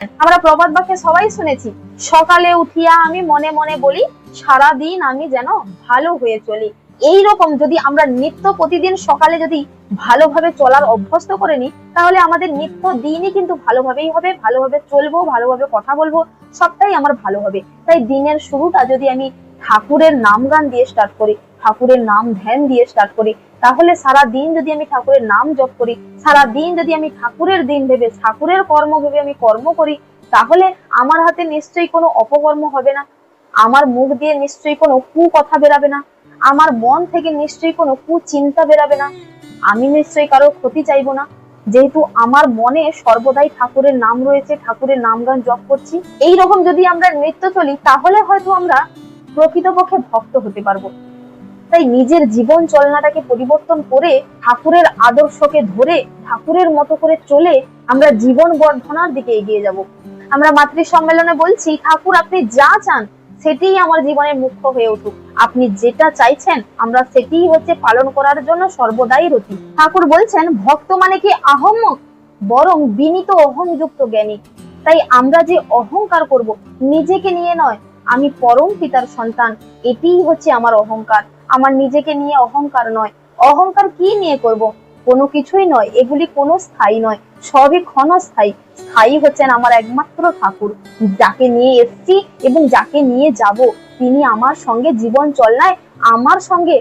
আমরা প্রবাদ বাক্যে সবাই শুনেছি, সকালে উঠিয়া আমি মনে মনে বলি সারা দিন আমি যেন ভালো হয়ে চলি। এই রকম যদি আমরা নিত্য প্রতিদিন সকালে যদি ভালোভাবে চলার অভ্যস্ত করে নিই, তাহলে আমাদের নিত্য দিনই কিন্তু ভালোভাবেই হবে, ভালোভাবে চলবো, ভালোভাবে কথা বলব, সবটাই আমার ভালো হবে। তাই দিনের শুরুটা যদি আমি ঠাকুরের নাম গান দিয়ে স্টার্ট করি ঠাকুরের নাম ধ্যান দিয়ে স্টার্ট করি। তাহলে সারা দিন যদি আমি ঠাকুরের নাম জপ করি সারা দিন যদি আমি ঠাকুরের দিন ভেবে, ঠাকুরের কর্ম ভেবে আমি কর্ম করি, তাহলে আমার হাতে নিশ্চয়ই কোনো অপকর্ম হবে না। আমার মুখ দিয়ে নিশ্চয়ই কোনো কু কথা বেরাবে না। আমার মন থেকে নিশ্চয়ই কোনো কু চিন্তা বেরাবে না। আমি নিশ্চয়ই কারও ক্ষতি চাইব না। যেহেতু আমার মনে সর্বদাই ঠাকুরের নাম রয়েছে, ঠাকুরের নাম গান জপ করছি। এই রকম যদি আমরা নৃত্য চলি, তাহলে হয়তো আমরা প্রকৃতপক্ষে ভক্ত হতে পারব। তাই নিজের জীবন চলনাটাকে পরিবর্তন করে ঠাকুরের আদর্শকে ধরে ঠাকুরের মতো করে চলে আমরা জীবন বর্ধনার দিকে এগিয়ে যাব। আমরা মাতৃ সম্মেলনে বলছি, ঠাকুর, আপনি যা চান সেটাই আমার জীবনের মুখ্য হয়ে উঠুক। আপনি যেটা চাইছেন, আমরা সেটাই হচ্ছে পালন করার জন্য সর্বদাই রতি। ঠাকুর বলছেন, ভক্ত মানে কি আহম্মক? বরং বিনীত অহংযুক্ত জ্ঞানী। তাই আমরা যে অহংকার করব, নিজেকে নিয়ে নয়, আমি পরম পিতার সন্তান। এটিই হচ্ছে আমার অহংকার। আমার নিজেকে নিয়ে অহংকার নয়। অহংকার কি নিয়ে করব? কোনো কিছুই নয়। এগুলি কোনো স্থায়ী নয়। সবই ক্ষণস্থায়ী। স্থায়ী হচ্ছেন আমার একমাত্র ঠাকুর। যাকে নিয়ে এসছি এবং যাকে নিয়ে যাব, তিনি আমার সঙ্গে জীবন চলনায় আমার সঙ্গে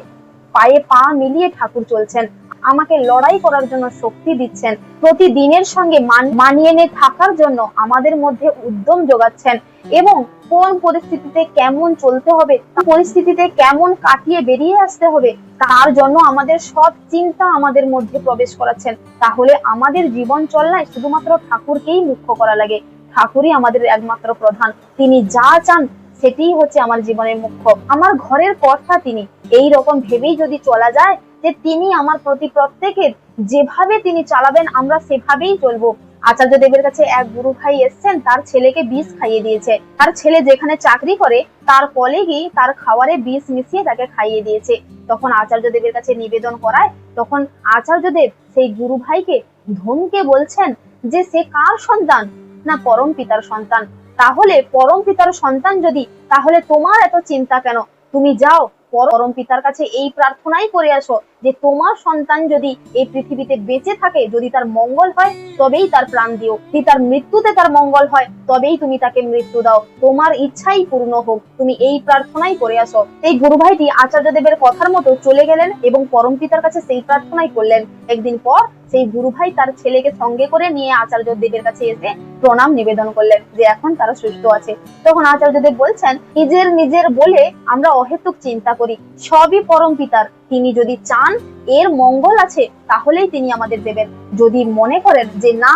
পায়ে পা মিলিয়ে ঠাকুর চলছেন। আমাকে লড়াই করার জন্য শক্তি দিচ্ছেন। প্রতিদিনের সঙ্গে মান- মানিয়ে নিয়ে থাকার জন্য আমাদের মধ্যে উদ্যম যোগাচ্ছেন। এবং কোন পরিস্থিতিতে কেমন চলতে হবে পরিস্থিতিতে কেমন কাটিয়ে বেরিয়ে আসতে হবে, তার জন্য আমাদের সব চিন্তা আমাদের মধ্যে প্রবেশ করাচ্ছেন। তাহলে আমাদের জীবন চলনায় শুধুমাত্র ঠাকুরকেই মুখ্য করা লাগে। ঠাকুরই আমাদের একমাত্র প্রধান। তিনি যা চান, সেটিই হচ্ছে আমার জীবনের মুখ্য। আমার ঘরের কর্তা তিনি। এই রকম ভেবেই যদি চলা যায় যে তিনি আমার প্রতি প্রত্যেকের যেভাবে তিনি চালাবেন, আমরা সেভাবেই চলবো। আচার্য দেবের কাছে এক গুরু ভাই এসছেন, তার ছেলেকে বিষ খাইয়ে দিয়েছে। তার ছেলে যেখানে চাকরি করে, তার কলেগই তার খাওয়ারে বিষ মিশিয়ে তাকে খাইয়ে দিয়েছে। তখন আচার্য দেবের কাছে নিবেদন করায়, তখন আচার্য দেব সেই গুরু ভাইকে ধমকে বলছেন যে, সে কার সন্তান? না, পরম পিতার সন্তান। তাহলে পরম পিতার সন্তান যদি, তাহলে তোমার এত চিন্তা কেন? তুমি যাও পরম পিতার কাছে এই প্রার্থনাই করে আসো যে তোমার সন্তান যদি এই পৃথিবীতে বেঁচে থাকে, যদি তার মঙ্গল হয়, তবেই তার প্রাণ দিও। যদি তার মৃত্যুতে তার মঙ্গল হয়, তবেই তুমি তাকে মৃত্যু দাও। তোমার ইচ্ছাই পূর্ণ হোক, তুমি এই প্রার্থনাই করে আসো। এই গুরু ভাইটি আচার্য দেবের কথার মতো চলে গেলেন এবং পরম পিতার কাছে সেই প্রার্থনাই করলেন। একদিন পর সেই গুরু ভাই তার ছেলেকে সঙ্গে করে নিয়ে আচার্য দেবের কাছে এসে প্রণাম নিবেদন করলেন যে এখন তারা সুস্থ আছে। তখন আচার্য দেব বলছেন, নিজের নিজের বলে আমরা অহেতুক চিন্তা করি। সবই পরম পিতার। তিনি যদি চান, এর মঙ্গল আছে, তাহলেই তিনি আমাদের দেবেন। যদি মনে করেন যে না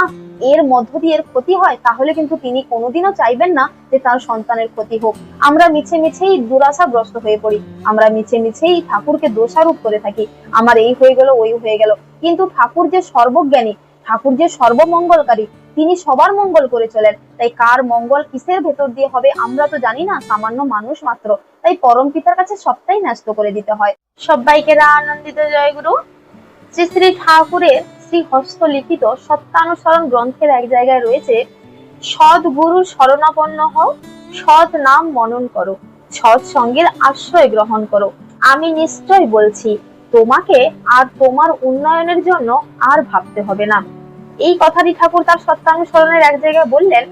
এর মধ্য দিয়ে এর ক্ষতি হয়, তাহলে কিন্তু তিনি কোনোদিনও চাইবেন না যে তার সন্তানের ক্ষতি হোক। আমরা মিছে মিছেই দুরাশাগ্রস্ত হয়ে পড়ি। আমরা মিছে মিছেই ঠাকুরকে দোষারোপ করে থাকি। আমার এই হয়ে গেল, ওই হয়ে গেল। কিন্তু ঠাকুর যে সর্বজ্ঞানী, ঠাকুর যে সর্বমঙ্গলকারী, তিনি সবার মঙ্গল করে চলেন। তাই কার মঙ্গল কিসের ভেতর দিয়ে হবে আমরা তো জানি না, সামান্য মানুষ মাত্র। তাই পরম পিতার কাছে সবটাই ন্যস্ত করে দিতে হয়। সবাইকে আনন্দিত জয়গুরু শ্রী শ্রী ঠাকুরের শ্রী হস্তলিখিত সত্যানুসরণ গ্রন্থের এক জায়গায় রয়েছে, সৎ গুরু শরণাপন্ন হও, সৎ নাম মনন করো, সৎ সঙ্গের আশ্রয় গ্রহণ করো। আমি নিশ্চয় বলছি, তোমাকে আর তোমার উন্নয়নের জন্য আর ভাবতে হবে না। এই কথাটি ঠাকুর তার সত্যানুসরণের এক জায়গায় বললেন।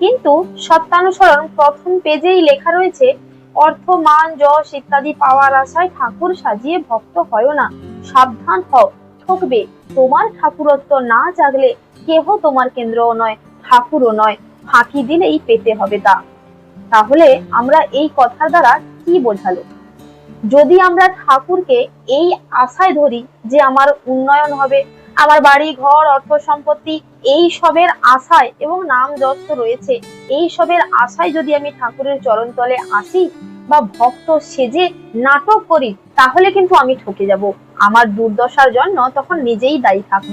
কিন্তু সত্যানুসরণ প্রথম পেজেই লেখা রয়েছে, অর্থ, মান, যশ ইত্যাদি পাওয়ার আশায় ঠাকুর সাজিয়ে ভক্ত হয় না, সাবধান হও ঠকবে। তোমার ঠাকুরত্ব না জাগলে কেহ তোমার কেন্দ্রও নয়, ঠাকুরও নয়। ফাঁকি দিলেই পেতে হবে তা। তাহলে আমরা এই কথার দ্বারা কি বোঝালো? যদি আমরা ঠাকুরকে এই আশায় ধরি যে আমার উন্নয়ন হবে, আমার বাড়ি, ঘর, অর্থ সম্পত্তি, এই সবের আশায় এবং নাম যশ রয়েছে, এই সবের আশায় যদি আমি ঠাকুরের চরণ তলে আসি বা ভক্ত সেজে নাটক করি, তাহলে কিন্তু আমি ঠকে যাব। আমার দুর্দশার জন্য তখন নিজেই দায়ী থাকব।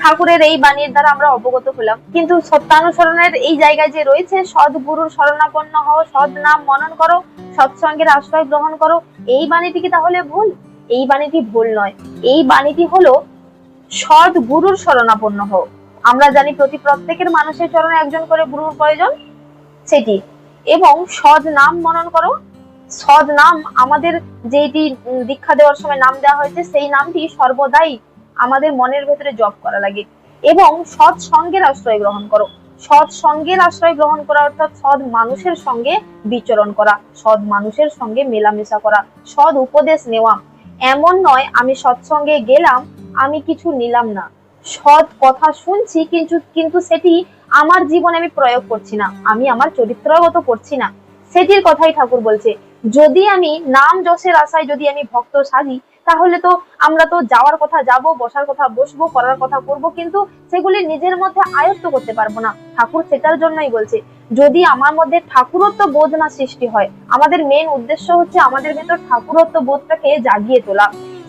ঠাকুরের এই বাণীর দ্বারা আমরা অবগত হলাম। কিন্তু সত্যানুসরণের এই জায়গায় যে রয়েছে, সদ্গুরুর শরণাপন্ন হও, সৎ নাম মনন করো, সৎসঙ্গের আশ্রয় গ্রহণ করো, এই বাণীটি কি তাহলে ভুল? এই বাণীটি ভুল নয়। এই বাণীটি হলো সৎ গুরুর শরণাপন্ন হও। আমরা জানি প্রতি প্রত্যেকের মানুষের চরণে একজন করে গুরুর প্রয়োজন, সেটি। এবং সৎ নাম মনন করো সৎ নাম আমাদের যেটি দীক্ষা দেওয়ার সময় নাম দেওয়া হয়েছে, সেই নামটি সর্বদাই আমাদের মনের ভেতরে জপ করা লাগে। এবং সৎ সঙ্গের আশ্রয় গ্রহণ করো। সৎ সঙ্গের আশ্রয় গ্রহণ করা অর্থাৎ সৎ মানুষের সঙ্গে বিচরণ করা, সৎ মানুষের সঙ্গে মেলামেশা করা, সৎ উপদেশ নেওয়া। এমন নয়, আমি সৎসঙ্গে গেলাম, আমি কিছু নিলাম না। সৎ কথা শুনছি, কিন্তু কিন্তু সেটি আমার জীবনে আমি প্রয়োগ করছি না, আমি আমার চরিত্রগত করছি না। সেটির কথাই ঠাকুর বলছে যদি আমি নাম যশের আশায় যদি আমি ভক্ত সাজি, তাহলে তো আমরা তো যাওয়ার কথা যাব, বসার কথা বসবো, করার কথা করব, কিন্তু সেগুলি নিজের মধ্যে আয়ত্ত করতে পারব না। ঠাকুর সেটার জন্যই বলছে, যদি আমার মধ্যে ঠাকুরত্ব বোধ না সৃষ্টি হয়, আমাদের মেন উদ্দেশ্য হচ্ছে আমাদের ভেতর ঠাকুরত্ব বোধটাকে জাগিয়ে তোলা।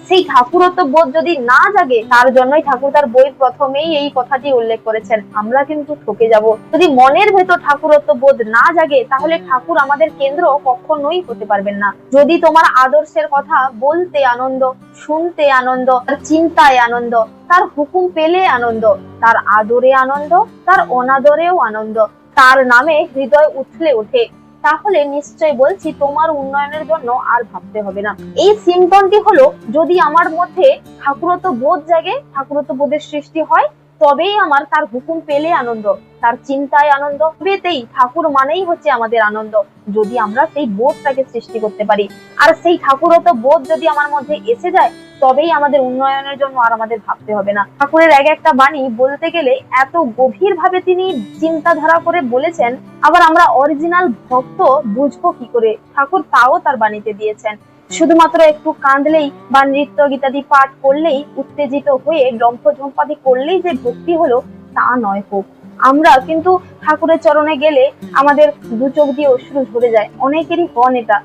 সেই ঠাকুরত্ব বোধ যদি না জাগে, তার জন্যই ঠাকুর তার বই প্রথমেই এই কথাটি উল্লেখ করেছেন। আমরা কিন্তু ঠকে যাব। যদি মনের ভেতর ঠাকুরত্ব বোধ না জাগে, তাহলে ঠাকুর আমাদের কেন্দ্র কখনোই হতে পারবেন না। যদি তোমার আদর্শের কথা বলতে আনন্দ, শুনতে আনন্দ, তার চিন্তায় আনন্দ, তার হুকুম পেলে আনন্দ, তার আদরে আনন্দ, তার অনাদরেও আনন্দ, তার নামে হৃদয় উঠলে ওঠে। তাহলে নিশ্চয় বলছি তোমার উন্নয়নের জন্য আর ভাবতে হবে না। এই সিমটনটি হলো, যদি আমার মধ্যে ঠাকুরত্ব বোধ জাগে, ঠাকুরত্ব বোধের সৃষ্টি হয়, তবেই আমার তার হুকুম পেলে আনন্দ, তার চিন্তায় আনন্দ। পেতেই ঠাকুর মানেই হচ্ছে আমাদের আনন্দ, যদি আমরা সেই বোধটাকে সৃষ্টি করতে পারি। আর সেই ঠাকুরত বোধ যদি আমার মধ্যে এসে যায় তবেই আমাদের উন্নয়নের জন্য আর আমাদের ভাবতে হবে না। ঠাকুরের এক একটা বাণী বলতে গেলে এত গভীর ভাবে তিনি চিন্তাধারা করে বলেছেন, আবার আমরা অরিজিনাল ভক্ত বুঝব কি করে? ঠাকুর তাও তার বাণীতে দিয়েছেন। শুধুমাত্র একটু কাঁদলেই বা নৃত্য গীতাদি পাঠ করলেই, উত্তেজিত হয়ে লম্ফ ঝম্পাদি করলেই যে ভক্তি হলো, তা নয় হোক। আমরা কিন্তু ঠাকুরের চরণে গেলে আমাদের দু চোখ দিয়ে অশ্রু ঝরে যায়। অনেকেরই হন এটা।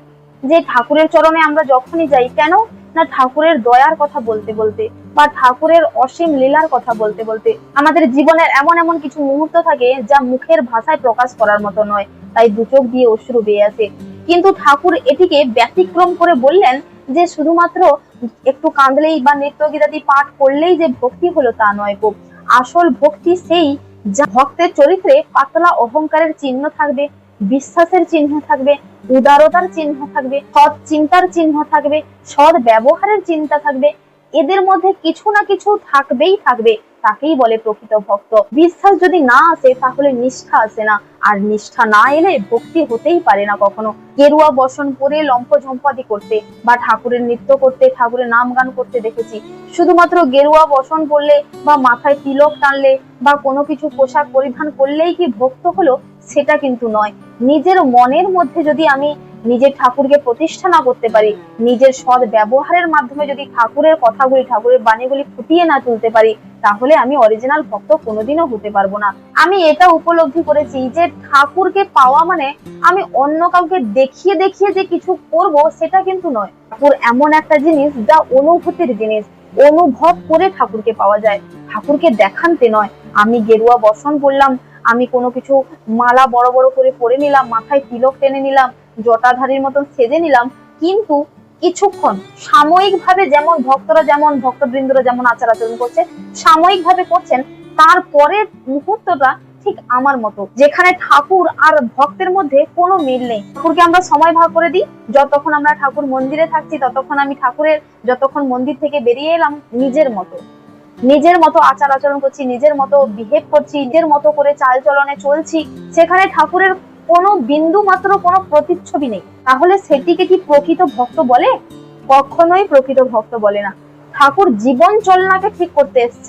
যে ঠাকুরের চরণে আমরা যখনই যাই, কেন? না ঠাকুরের দয়ার কথা বলতে বলতে বা ঠাকুরের অসীম লীলার কথা বলতে বলতে আমাদের জীবনের এমন এমন কিছু মুহূর্ত থাকে যা মুখের ভাষায় প্রকাশ করার মতো নয়। তাই দু চোখ দিয়ে অশ্রু বেয়ে আসে কিন্তু ঠাকুর এটিকে ব্যতিক্রম করে বললেন যে শুধুমাত্র একটু কাঁদলেই বা নৃত্য গীতাদি পাঠ করলেই যে ভক্তি হলো তা নয় গো আসল ভক্তি সেই যা ভক্তের চরিত্রে পাতলা অহংকারের চিহ্ন থাকবে। বিশ্বাসের চিহ্ন থাকবে, উদারতার চিহ্ন থাকবে, সৎ চিন্তার চিহ্ন থাকবে, সৎ ব্যবহারের চিন্তা থাকবে। এদের মধ্যে কিছু না কিছু থাকবেই থাকবে, তাকেই বলে প্রকৃত ভক্ত। বিশ্বাস যদি না আসে, তাহলে নিষ্ঠা আসে না। আর নিষ্ঠা না এলে ভক্তি হতেই পারে না কখনো। গেরুয়া বসন পরে লম্ফ ঝম্পাদি করতে বা ঠাকুরের নৃত্য করতে, ঠাকুরের নাম গান করতে দেখেছি। শুধুমাত্র গেরুয়া বসন পরলে বা মাথায় তিলক টানলে বা কোনো কিছু পোশাক পরিধান করলেই কি ভক্ত হলো, সেটা কিন্তু নয়। নিজের মনের মধ্যে যদি আমি নিজের ঠাকুরকে প্রতিষ্ঠা না করতে পারি, নিজের সৎ ব্যবহারের মাধ্যমে যদি ঠাকুরের কথাগুলি, ঠাকুরের বাণীগুলি ফুটিয়ে না তুলতে পারি, তাহলে আমি অরিজিনাল ভক্ত কোনোদিনও হতে পারব না। আমি এটা উপলব্ধি করেছি যে ঠাকুরকে পাওয়া মানে আমি অন্য কাউকে দেখিয়ে দেখিয়ে যে কিছু করব সেটা কিন্তু নয়। ঠাকুর এমন একটা জিনিস যা অনুভূতির জিনিস, অনুভব করে ঠাকুরকে পাওয়া যায়। ঠাকুরকে দেখানতে নয়। আমি গেরুয়া বসন বললাম আমি কোনো কিছু মালা বড় বড় করে পরে নিলাম, মাথায় তিলক টেনে নিলাম, জটাধারীর মতন সেজে নিলাম, কিন্তু কিছুক্ষণ সাময়িকভাবে যেমন ভক্তরা যেমন, ভক্তবৃন্দরা যেমন আচার আচরণ করছে, সাময়িকভাবে করছেন, তারপরের মুহূর্তটা ঠিক আমার মতো, যেখানে ঠাকুর আর ভক্তের মধ্যে কোনো মিল নেই। ঠাকুরকে আমরা সময় ভাগ করে দিই, যতক্ষণ আমরা ঠাকুর মন্দিরে থাকছি, ততক্ষণ আমি ঠাকুরের, যতক্ষণ মন্দির থেকে বেরিয়ে এলাম, নিজের মতো। নিজের মতো আচার আচরণ করছি, নিজের মতো বিহেভ করছি, নিজের মতো করে চাল চলনে চলছি, সেখানে ঠাকুরের কোনো বিন্দু মাত্র কোনো প্রতিচ্ছবি নেই। তাহলে সেটিকে কি প্রকৃত ভক্ত বলে? কখনোই প্রকৃত ভক্ত বলে না। ঠাকুর জীবন চলনাকে ঠিক করতে এসছেন।